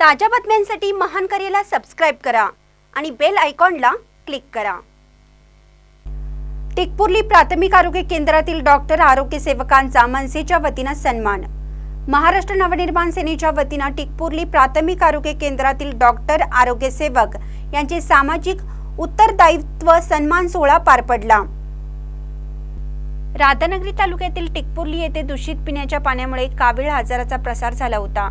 ताज्या बातम्यांसाठी महान करेला सबस्क्राईब करा आणि बेल आयकॉनला क्लिक करा. टिकपुर्ली प्राथमिक आरोग्य केंद्रातील डॉक्टर आरोग्य सेवकांचा मनसेच्या वतीनं सन्मान. महाराष्ट्र नवनिर्माण सेनेच्या वतीनं टिकपुर्ली प्राथमिक आरोग्य केंद्रातील डॉक्टर आरोग्य सेवक यांचे सामाजिक उत्तरदायित्व सन्मान सोहळा पार पडला. राधानगरी तालुक्यातील टिकपुर्ली येथे दूषित पिण्याच्या पाण्यामुळे कावीळ आजाराचा प्रसार झाला होता.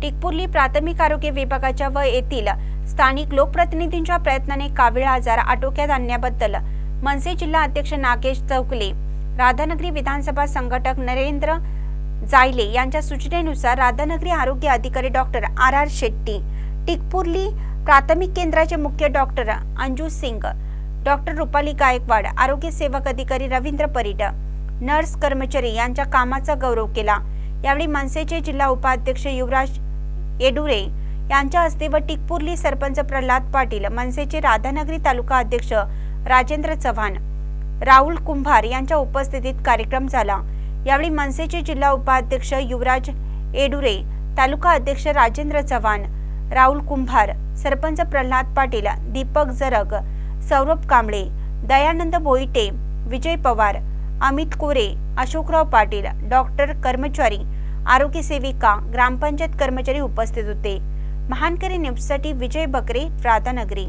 टिकपुर्ली प्राथमिक आरोग्य विभागाच्या व येथील स्थानिक लोकप्रतिनिधींच्या प्रयत्नाने कावीळ आजार आटोक्यात आणण्याबद्दल मनसे जिल्हा अध्यक्ष नागेश चौकले राधानगरी विधानसभा संघटक नरेंद्र जायले यांच्या सूचनेनुसार राधानगरी आरोग्य अधिकारी doctor R R Shetty Tikpurli प्राथमिक केंद्राचे मुख्य डॉक्टर अंजू सिंग डॉक्टर रुपाली गायकवाड आरोग्य सेवक अधिकारी रवींद्र परीट नर्स कर्मचारी यांच्या कामाचा गौरव केला. यावेळी मनसेचे जिल्हा उपाध्यक्ष युवराज येडुरे यांच्या हस्ते व टिकपुर्ली सरपंच प्रल्हाद पाटील मनसेचे राधानगरी तालुका अध्यक्ष राजेंद्र चव्हाण राहुल कुंभार यांच्या उपस्थितीत कार्यक्रम झाला. यावेळी मनसेचे जिल्हा उपाध्यक्ष युवराज येडुरे तालुका अध्यक्ष राजेंद्र चव्हाण राहुल कुंभार सरपंच प्रल्हाद पाटील दीपक जरग सौरभ कांबळे दयानंद भोईटे विजय पवार अमित कोरे अशोकराव पाटील डॉक्टर कर्मचारी आरोग्य सेविका ग्रामपंचायत कर्मचारी उपस्थित होते. महानकरी न्यूजसाठी विजय बकरे राधानगरी.